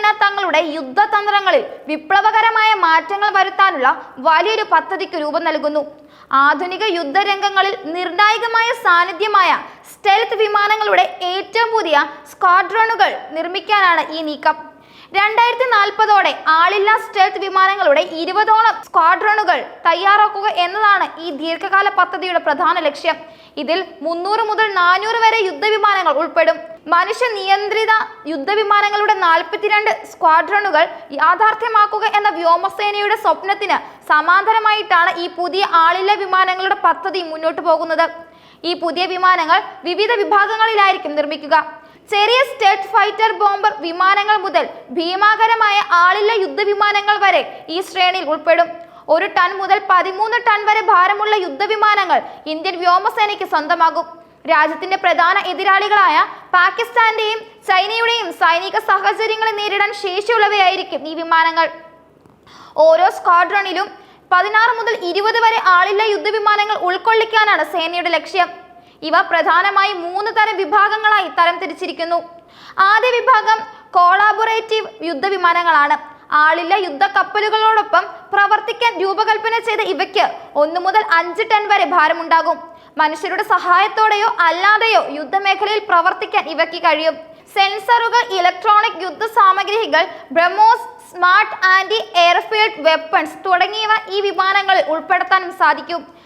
സേന തങ്ങളുടെ യുദ്ധതന്ത്രങ്ങളിൽ വിപ്ലവകരമായ മാറ്റങ്ങൾ വരുത്താനുള്ള വലിയൊരു പദ്ധതിക്ക് രൂപം നൽകുന്നു. ആധുനിക യുദ്ധരംഗങ്ങളിൽ നിർണായകമായ സാന്നിധ്യമായ സ്റ്റെൽത്ത് വിമാനങ്ങളുടെ ഏറ്റവും പുതിയ സ്ക്വാഡ്രണുകൾ നിർമ്മിക്കാനാണ് ഈ നീക്കം. രണ്ടായിരത്തി നാൽപ്പതോടെ ആളില്ലാ സ്റ്റെൽത്ത് വിമാനങ്ങളുടെ ഇരുപതോളം സ്ക്വാഡ്രണുകൾ തയ്യാറാക്കുക എന്നതാണ് ഈ ദീർഘകാല പദ്ധതിയുടെ പ്രധാന ലക്ഷ്യം. ഇതിൽ മുന്നൂറ് മുതൽ നാനൂറ് വരെ യുദ്ധവിമാനങ്ങൾ ഉൾപ്പെടും. മനുഷ്യ നിയന്ത്രിത യുദ്ധവിമാനങ്ങളുടെ നാൽപ്പത്തിരണ്ട് സ്ക്വാഡ്രണുകൾ യാഥാർത്ഥ്യമാക്കുക എന്ന വ്യോമസേനയുടെ സ്വപ്നത്തിന് സമാന്തരമായിട്ടാണ് ഈ പുതിയ ആളില്ല വിമാനങ്ങളുടെ പദ്ധതി മുന്നോട്ട് പോകുന്നത്. ഈ പുതിയ വിമാനങ്ങൾ വിവിധ വിഭാഗങ്ങളിലായിരിക്കും നിർമ്മിക്കുക. ചെറിയ സ്റ്റേറ്റ് ഫൈറ്റർ ബോംബർ വിമാനങ്ങൾ മുതൽ ഭീമാകരമായ ആളില്ല യുദ്ധവിമാനങ്ങൾ വരെ ഈ ശ്രേണിയിൽ ഉൾപ്പെടും. ഒരു ടൺ മുതൽ പതിമൂന്ന് ടൺ വരെ ഭാരമുള്ള യുദ്ധവിമാനങ്ങൾ ഇന്ത്യൻ വ്യോമസേനയ്ക്ക് സ്വന്തമാകും. രാജ്യത്തിന്റെ പ്രധാന എതിരാളികളായ പാകിസ്ഥാന്റെയും ചൈനയുടെയും സൈനിക സാഹചര്യങ്ങളെ നേരിടാൻ ശേഷിയുള്ളവയായിരിക്കും ഈ വിമാനങ്ങൾ. ഓരോ സ്ക്വാഡ്രണിലും പതിനാറ് മുതൽ ഇരുപത് വരെ ആളില്ല യുദ്ധവിമാനങ്ങൾ ഉൾക്കൊള്ളിക്കാനാണ് സേനയുടെ ലക്ഷ്യം. ഇവ പ്രധാനമായി മൂന്ന് തരം വിഭാഗങ്ങളായി തരംതിരിച്ചിരിക്കുന്നു. ആദ്യ വിഭാഗം കോളാബൊറേറ്റീവ് യുദ്ധവിമാനങ്ങളാണ്. ആളില്ല യുദ്ധ കപ്പലുകളോടൊപ്പം പ്രവർത്തിക്കാൻ രൂപകൽപ്പന ചെയ്ത ഇവയ്ക്ക് ഒന്നു മുതൽ അഞ്ച് ടൺ വരെ ഭാരമുണ്ടാകും. മനുഷ്യരുടെ സഹായത്തോടെയോ അല്ലാതെയോ യുദ്ധമേഖലയിൽ പ്രവർത്തിക്കാൻ ഇവയ്ക്ക് കഴിയും. സെൻസറുകൾ ഇലക്ട്രോണിക് യുദ്ധ സാമഗ്രികൾ BrahMos smart anti airfield weapons തുടങ്ങിയവ ഈ വിമാനങ്ങളിൽ ഉൾപ്പെടുത്താനും സാധിക്കും.